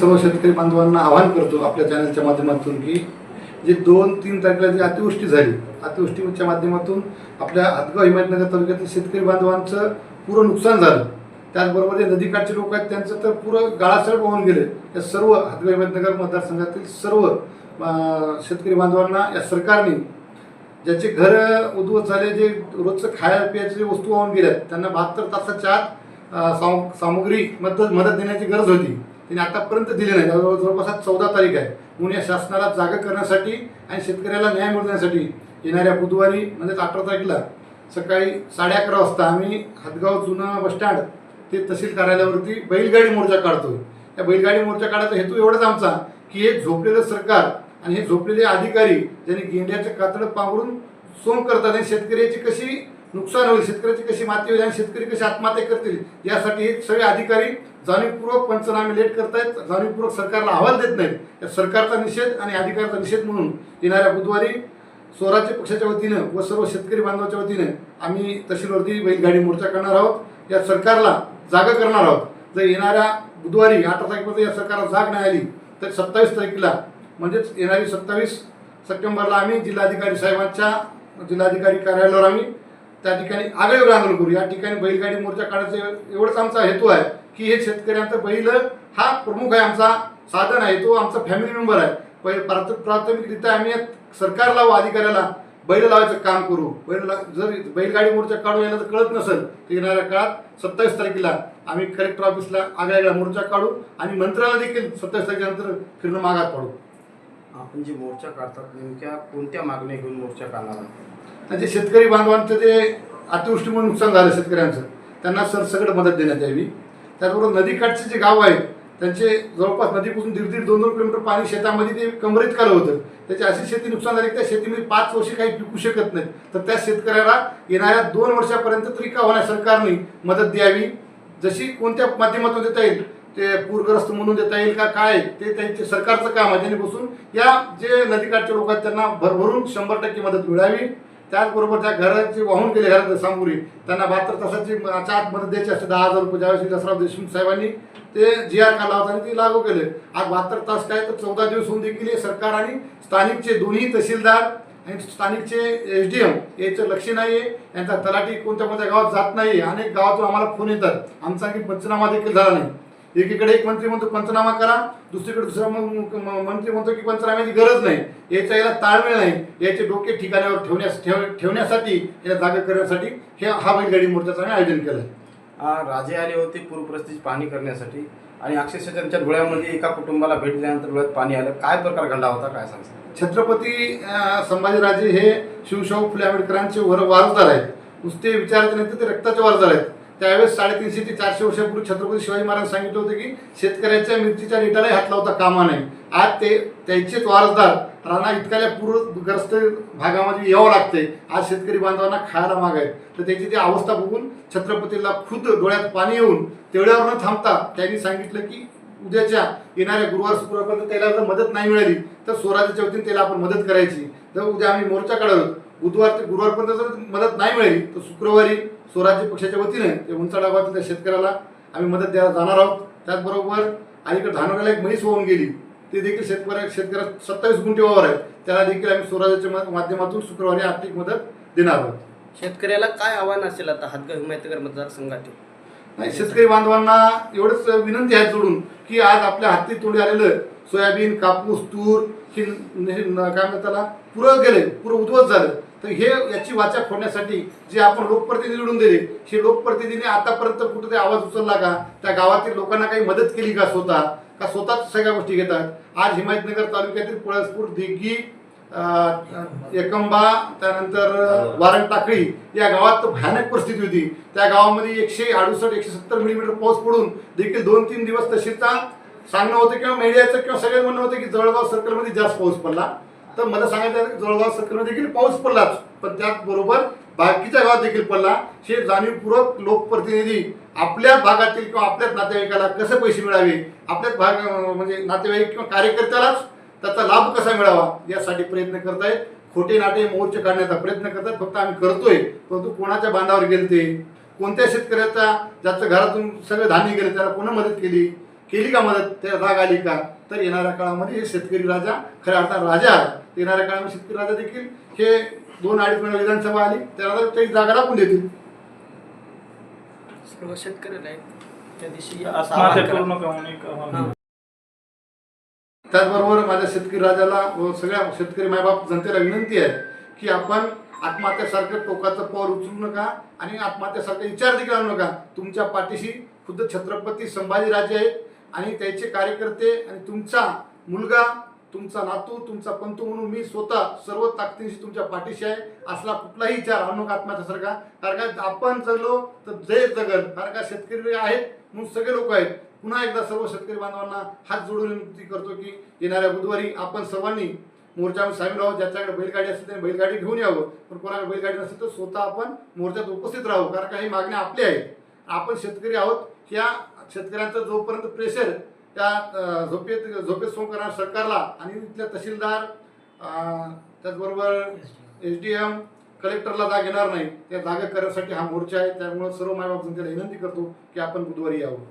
सर्व शेतकरी बांधवांना आवाहन करतो आपल्या चॅनलच्या माध्यमातून की जे दोन तीन तारखेला जी अतिवृष्टी झाली अतिवृष्टीच्या माध्यमातून आपल्या हातगाव हिमायतनगर तालुक्यातील शेतकरी बांधवांचं पुरं नुकसान झालं. त्याचबरोबर जे नदीकाठचे लोक आहेत त्यांचं तर पुरं गाळासळ वाहून गेले. या सर्व हातगाव हिमायतनगर मतदारसंघातील सर्व शेतकरी बांधवांना या सरकारने ज्याचे घर उद्ध्वस्त झाले जे रोजचं खाया पियाचे जे वस्तू वाहून गेल्यात त्यांना बहात्तर तासाच्या आत साम सामुग्री मदत मदत देण्याची गरज होती. त्यांनी आतापर्यंत दिले नाही. जवळजवळ जवळपास चौदा तारीख आहे. म्हणून या शासनाला जागा करण्यासाठी आणि शेतकऱ्याला न्याय मिळवण्यासाठी येणाऱ्या बुधवारी म्हणजेच अठरा तारखेला सकाळी साडे अकरा वाजता आम्ही हातगाव जुनं बसस्टँड ते तहसील कार्यालयावरती बैलगाडी मोर्चा काढतोय. त्या बैलगाडी मोर्चा काढायचा हेतू एवढाच आमचा की हे झोपलेलं सरकार आणि हे झोपलेले अधिकारी ज्यांनी गेंड्याचं कातडं पांघरून सोंग करतात आणि शेतकऱ्याची कशी नुकसान होईल शेतकऱ्याची कशी माती होईल आणि शेतकरी कशी आत्महत्या करतील यासाठी हे सगळे अधिकारी जाणीवपूर्वक पंचनामे लेट करतायत जाणीवपूर्वक सरकारला अहवाल देत नाहीत. या सरकारचा निषेध आणि अधिकाराचा निषेध म्हणून येणाऱ्या बुधवारी स्वराज्य पक्षाच्या वतीनं व सर्व शेतकरी बांधवाच्या वतीनं आम्ही तहसीलवरती बैलगाडी मोर्चा करणार आहोत. या सरकारला जागा करणार आहोत. जर येणाऱ्या बुधवारी अठरा तारखेपर्यंत या सरकारला जाग नाही आली तर सत्तावीस तारखेला म्हणजेच येणारी सत्तावीस सप्टेंबरला आम्ही जिल्हाधिकारी साहेबांच्या जिल्हाधिकारी कार्यालयावर आम्ही त्या ठिकाणी आगळेवेगळं आंदोलन करू. या ठिकाणी बैलगाडी मोर्चा काढायचा एवढंच आमचा हेतू आहे की हे शेतकऱ्यांचा बैल हा प्रमुख आहे आमचा साधन आहे. तो आमचा फॅमिली मेंबर आहे. पहिले प्राथ प्राथमिकरित्या आम्ही सरकारला व अधिकाऱ्याला बैल लावायचं काम करू. बैल ला- जर बैलगाडी मोर्चा काढू यायला जर कळत नसेल तर येणाऱ्या काळात सत्तावीस तारखेला आम्ही कलेक्टर ऑफिसला आगळ्या मोर्चा काढू आणि मंत्र्याला देखील सत्तावीस तारखेनंतर फिरणं मागात पाडू. आपण जे मोर्चा काढतात नेमक्या कोणत्या मागण्या घेऊन मोर्चा काढणार आणि जे शेतकरी बांधवांचं जे अतिवृष्टीमुळे नुकसान झालं शेतकऱ्यांचं त्यांना सरसकट मदत देण्यात यावी. त्याचबरोबर नदीकाठचे जे गाव आहेत त्यांचे जवळपास नदीपासून दीड दीड दोन दोन किलोमीटर पाणी शेतामध्ये ते कमरेत कालं होतं. त्याची अशी शेती नुकसान झाली त्या शेतीमध्ये पाच वर्षे काही पिकू शकत नाहीत. तर त्या शेतकऱ्याला येणाऱ्या दोन वर्षापर्यंत तरी का होण्या सरकारने मदत द्यावी? जशी कोणत्या माध्यमातून देता येईल? ते पूरग्रस्त म्हणून देता येईल का काय? ते त्यांचे सरकारचं काम आहे. त्यांनी बसून या जे नदीकाठचे लोक आहेत त्यांना भरभरून शंभर टक्के मदत मिळावी. त्याचबरोबर त्या घराचे वाहून गेले घरात सामुग्री त्यांना बहात्तर तासाची आतमध्ये मदत द्यायची असते दहा हजार रुपये ज्यावेळेस दसराव देशमुख साहेबांनी ते जी आर काढला होता आणि ती लागू केले. आज बहात्तर तास काय तर चौदा दिवस होऊन देखील सरकार आणि स्थानिकचे दोन्ही तहसीलदार आणि स्थानिकचे एस डी एम याचं लक्ष नाही आहे यांचा तलाठी कोणत्या कोणत्या गावात जात नाही अनेक गावातून आम्हाला फोन येतात. आमचा आणखी पंचनामा देखील झाला नाही. एकीकडे एक मंत्री म्हणतो पंचनामा करा. दुसरीकडे दुसरा मंत्री म्हणतो की पंचनाम्याची गरज नाही. याचा याला ताळमेळ नाही. याचे डोके ठिकाणावर ठेवण्यास ठेव ठेवण्यासाठी याला जागा करण्यासाठी हे हा बैलगाडी मोर्चाचं आम्ही आयोजन केलं आ, राजे आले होते पूरपरिस्थितीची पाहणी करण्यासाठी. आणि अक्षरशः त्यांच्या डोळ्यामध्ये एका कुटुंबाला भेट दिल्यानंतर डोळ्यात पाणी आलं. काय प्रकार घडला होता काय सांगता छत्रपती संभाजीराजे हे शिवशाहू फुले आंबेडकरांचे वर वारसदार आहेत नुसते विचारायचे नाही तर ते रक्ताचे वारसदार आहेत त्यावेळेस साडेतीनशे ते चारशे वर्षापूर्वी छत्रपती शिवाजी महाराज सांगितलं होतं की शेतकऱ्याच्या मिरचीच्या रेटालाही हात लावता कामा नाही आज ते त्यांचेच वारसदार राणा इतक्याला पूरग्रस्त भागामध्ये यावं लागते आज शेतकरी बांधवांना खायला माग आहेत. तर त्याची ती अवस्था बघून छत्रपतीला खुद डोळ्यात पाणी येऊन तेवढ्यावर न थांबता त्यांनी सांगितलं की उद्याच्या येणाऱ्या गुरुवार शुक्रवारपर्यंत त्याला जर मदत नाही मिळाली तर स्वराज्याच्या वतीने त्याला आपण मदत करायची. जर उद्या आम्ही मोर्चा काढालो बुधवार ते गुरुवारपर्यंत जर मदत नाही मिळाली तर शुक्रवारी स्वराज्य पक्षाच्या वतीने ते उंचाडा त्या शेतकऱ्याला आम्ही मदत द्यायला जाणार आहोत. त्याचबरोबर अलीकडे धानोऱ्याला एक म्हैस होऊन गेली ते देखील शेतकऱ्या शेतकऱ्या सत्तावीस गुंठे वावर आहे त्याला देखील आम्ही स्वराज्याच्या माध्यमातून शुक्रवारी आर्थिक मदत देणार आहोत. शेतकऱ्याला काय आव्हान असेल आता हातगाव हिमायतनगर मतदारसंघातील? नाही शेतकरी बांधवांना एवढंच विनंती आहे जोडून की आज आपल्या हाती तोंडी आलेलं सोयाबीन कापूस तूर हे काय म्हणतात त्याला? पुरं गेले पुरं उद्ध्वस्त झालं. तर हे याची वाचा फोडण्यासाठी जे आपण लोकप्रतिनिधी निवडून दिले हे लोकप्रतिनिधीने आतापर्यंत कुठे आवाज उचलला का? त्या गावातील लोकांना काही मदत केली का स्वतः? का स्वतःच सगळ्या गोष्टी घेतात? आज हिमायतनगर तालुक्यातील पळसपूर दिग्गी एकंबा त्यानंतर वारण टाकळी या गावात तर भयानक परिस्थिती होती. त्या गावामध्ये एकशे अडुसष्ट एकशे सत्तर मिलीमीटर पाऊस पडून देखील दोन तीन दिवस तशीचा सांगणं होतं किंवा मीडियाचं किंवा सगळ्यांचं म्हणणं होतं की जळगाव सर्कलमध्ये जास्त पाऊस पडला. तर मला सांगायचं जळगाव सर्कलमध्ये देखील पाऊस पडलाच पण त्याचबरोबर बाकीच्या गावात देखील पडला. हे जाणीवपूर्वक लोकप्रतिनिधी आपल्या भागातील किंवा आपल्याच नातेवाईकाला कसे पैसे मिळावे? आपल्याच भाग म्हणजे नातेवाईक किंवा कार्यकर्त्यालाच त्याचा लाभ कसा मिळावा? यासाठी प्रयत्न करतायत. खोटे नाटे मोर्चे काढण्याचा प्रयत्न करतात फक्त आम्ही करतोय परंतु कोणाच्या बांधावर गेलते कोणत्या शेतकऱ्याचा ज्याचं घरातून सगळं धान्य गेले त्याला कोणा मदत केली? केली का मदत? त्या राग आली का? तर येणाऱ्या काळामध्ये हे शेतकरी राजा खऱ्या अर्थात राजा आहे येणाऱ्या काळामध्ये शेतकरी राजा देखील हे दोन अडीच महिने विधानसभा आली त्यानंतर काही जागा राखून देतील. सर्व शेतकऱ्याला त्या दिवशी. त्याचबरोबर माझ्या शेतकरी राजाला व सगळ्या शेतकरी मायबाप जनतेला विनंती आहे की आपण आत्महत्यासारखं टोकाचं पाऊल उचलू नका आणि आत्महत्यासारखा विचार देखील आणू नका. तुमच्या पाठीशी खुद्द छत्रपती संभाजीराजे आहेत. आणि त्याचे कार्यकर्ते आणि तुमचा मुलगा तुमचा नातू तुमचा पंतू म्हणून मी स्वतः सर्व ताकदीशी तुमच्या पाठीशी आहे. असला कुठलाही विचार आणू आत्म्याचा सारखा. कारण का आपण जगलो तर जय जगल. कारण का शेतकरी आहेत म्हणून सगळे लोक आहेत. पुन्हा एकदा सर्व शेतकरी बांधवांना हात जोडून विनंती करतो की येणाऱ्या बुधवारी आपण सर्वांनी मोर्चामध्ये सामील आहोत ज्याच्याकडे बैलगाडी असेल त्याने बैलगाडी घेऊन यावं. पण कोणाकडे बैलगाडी नसेल तर स्वतः आपण मोर्चात उपस्थित राहू. कारण काही मागण्या आपल्या आहेत आपण शेतकरी आहोत. या शेतकऱ्यांचं जोपर्यंत प्रेशर त्या झोपेत झोपेत सोंग करणार सरकारला आणि इथल्या तहसीलदार त्याचबरोबर एस डी एम कलेक्टरला जाग येणार नाही. त्या जागा करण्यासाठी हा मोर्चा आहे. त्यामुळे सर्व मायबाप जनतेला विनंती करतो की आपण बुधवारी यावं.